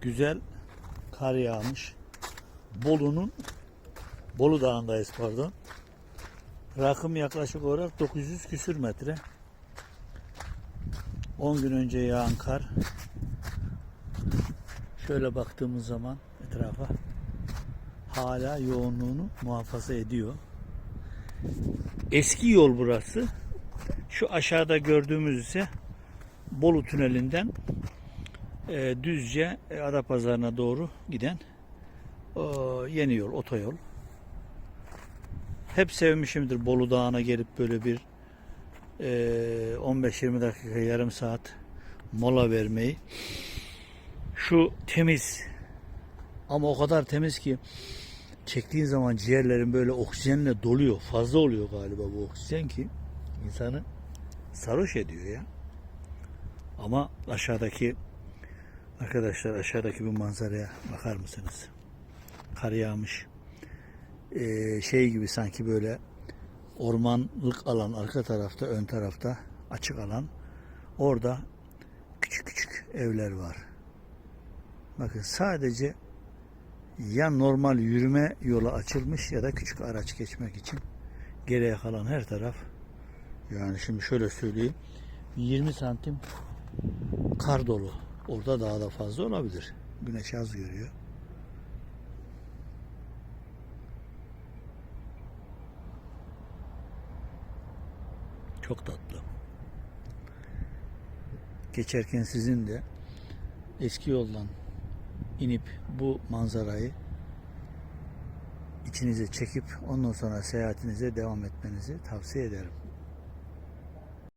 güzel kar yağmış. Bolu'nun Bolu Dağı'ndayız pardon. Rakım yaklaşık olarak 900 küsür metre. 10 gün önce yağan kar. Şöyle baktığımız zaman etrafa hala yoğunluğunu muhafaza ediyor. Eski yol burası. Şu aşağıda gördüğümüz ise Bolu Tüneli'nden e, düzce e, Adapazarı'na doğru giden o, yeni yol, otoyol. Hep sevmişimdir Bolu Dağı'na gelip böyle bir e, 15-20 dakika, yarım saat mola vermeyi. Şu temiz ama o kadar temiz ki çektiğin zaman ciğerlerin böyle oksijenle doluyor. Fazla oluyor galiba bu oksijen ki insanı sarhoş ediyor ya. Ama aşağıdaki arkadaşlar aşağıdaki bu manzaraya bakar mısınız? Kar yağmış. Ee, şey gibi sanki böyle ormanlık alan arka tarafta ön tarafta açık alan. Orada küçük küçük evler var. Bakın sadece ya normal yürüme yolu açılmış ya da küçük araç geçmek için geriye kalan her taraf yani şimdi şöyle söyleyeyim 20 santim kar dolu. Orada daha da fazla olabilir. Güneş az görüyor. Çok tatlı. Geçerken sizin de eski yoldan inip bu manzarayı içinize çekip ondan sonra seyahatinize devam etmenizi tavsiye ederim.